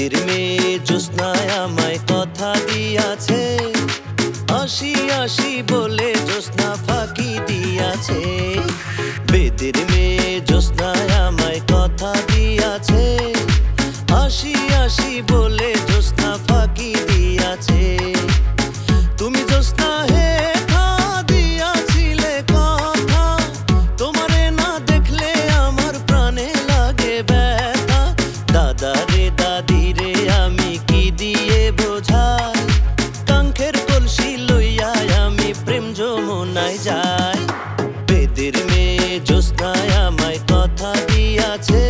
নদীর মেয়ে জ্যোৎস্নায় আমায় কথা দিয়াছে। আসি আসি বলে জ্যোৎস্না ফাঁকি দিয়াছে। বেদের মেয়ে জোস্নায় আমায় কথা দিয়াছে।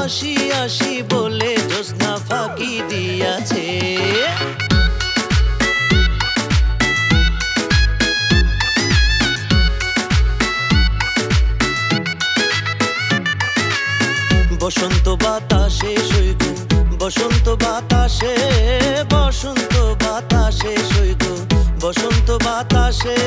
আসি আসি বলে জোস্না ফাঁকি দিয়াছে। বসন্ত বাতাসে শৈগু বসন্ত বাতাসে বসন্ত বাতাসে শৈগু বসন্ত বাতাসে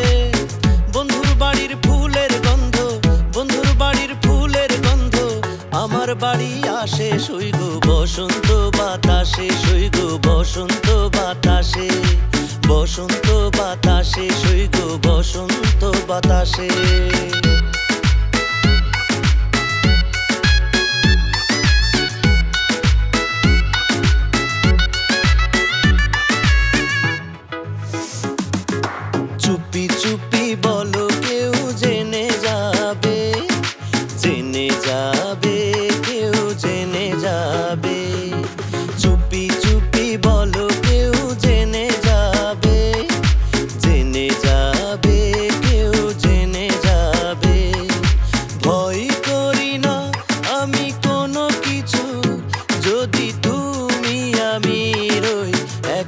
বাতাসে শুইগো বসন্ত বাতাসে শুইগো বসন্ত বাতাসে। বসন্ত বাতাসে শুইগো বসন্ত বাতাসে।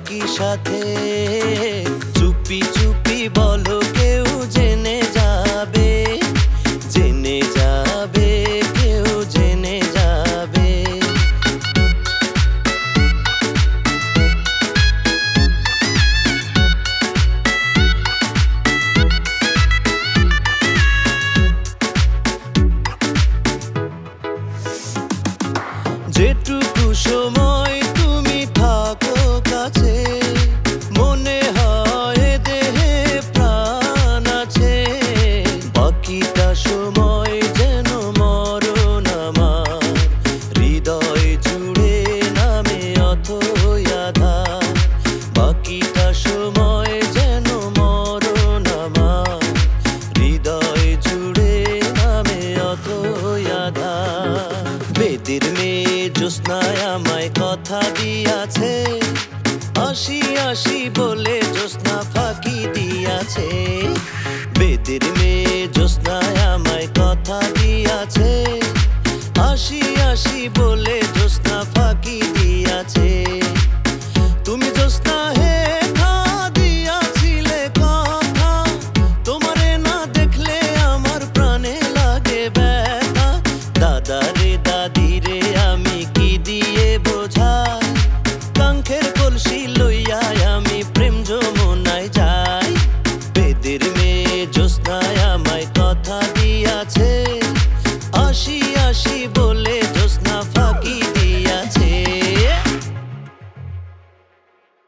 থাকি সাথে। চুপি চুপি বলো কেউ জেনে জ্যোৎস্নায় আমায় কথা দিয়াছে। আসি আসি বলে জ্যোৎস্না ফাঁকি দিয়াছে। বেদের মেয়ে জ্যোৎস্নায় আমায় কথা